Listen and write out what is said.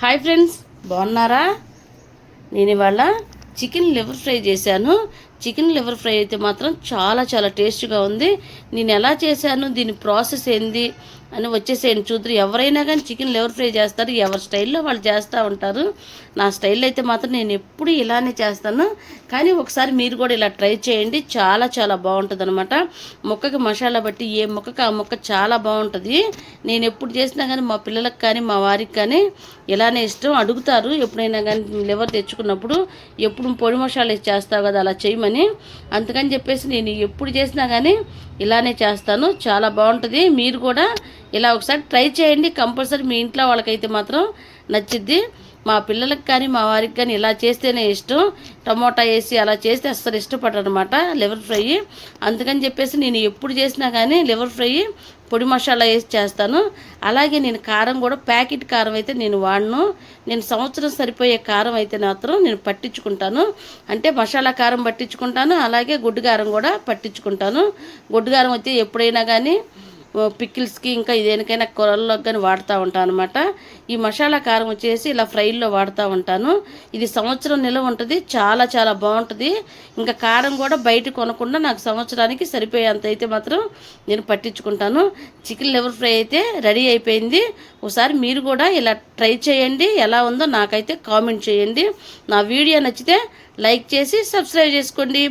Hi friends బాగున్నారా? నేను ఇవాళ చికెన్ లివర్ ఫ్రై చేశాను. చికెన్ లివర్ ఫ్రై అయితే మాత్రం చాలా చాలా టేస్ట్గా ఉంది. నేను ఎలా చేశాను దీని ప్రాసెస్ ఏంది అని వచ్చేసేయండి చూద్దరు. ఎవరైనా కానీ చికెన్ లివర్ ఫ్రై చేస్తారు ఎవరి స్టైల్లో వాళ్ళు చేస్తూ ఉంటారు. నా స్టైల్ అయితే మాత్రం నేను ఎప్పుడు ఇలానే చేస్తాను. కానీ ఒకసారి మీరు కూడా ఇలా ట్రై చేయండి చాలా చాలా బాగుంటుంది అనమాట ముక్కకి మసాలా బట్టి ఏ ముక్కకి ఆ ముక్క చాలా బాగుంటుంది. నేను ఎప్పుడు చేసినా కానీ మా పిల్లలకు కానీ మా వారికి కానీ ఇలానే ఇష్టం. అడుగుతారు ఎప్పుడైనా కానీ లివర్ తెచ్చుకున్నప్పుడు ఎప్పుడు పొడి మసాలా చేస్తావు కదా అలా చేయమని అని అందుకని చెప్పేసి నేను ఎప్పుడు చేసినా కానీ ఇలానే చేస్తాను. చాలా బాగుంటుంది. మీరు కూడా ఇలా ఒకసారి ట్రై చేయండి. కంపల్సరీ మీ ఇంట్లో వాళ్ళకైతే మాత్రం నచ్చిద్ది. మా పిల్లలకి కానీ మా వారికి కానీ ఇలా చేస్తేనే ఇష్టం. టమోటా వేసి అలా చేస్తే అస్సలు ఇష్టపడరు అనమాట లివర్ ఫ్రై. అందుకని చెప్పేసి నేను ఎప్పుడు చేసినా కానీ లివర్ ఫ్రై పొడి మసాలా వేసి చేస్తాను. అలాగే నేను కారం కూడా ప్యాకెట్ కారం అయితే నేను వాడను. నేను సంవత్సరం సరిపోయే కారం అయితే మాత్రం నేను పట్టించుకుంటాను. అంటే మసాలా కారం పట్టించుకుంటాను అలాగే గుడ్డు కారం కూడా పట్టించుకుంటాను. గుడ్డు కారం అయితే ఎప్పుడైనా కానీ పిక్కిల్స్కి ఇంకా దేనికైనా కూరల్లోకి కానీ వాడుతూ ఉంటాను అనమాట ఈ మసాలా కారం వచ్చేసి ఇలా ఫ్రైల్లో వాడుతూ ఉంటాను. ఇది సంవత్సరం నిల్వ ఉంటుంది చాలా చాలా బాగుంటుంది. ఇంకా కారం కూడా బయట కొనకుండా నాకు సంవత్సరానికి సరిపోయేంత అయితే మాత్రం నేను పట్టించుకుంటాను. చికెన్ లివర్ ఫ్రై అయితే రెడీ అయిపోయింది. ఒకసారి మీరు కూడా ఇలా ట్రై చేయండి ఎలా ఉందో నాకైతే కామెంట్ చేయండి. నా వీడియో నచ్చితే లైక్ చేసి సబ్స్క్రైబ్ చేసుకోండి.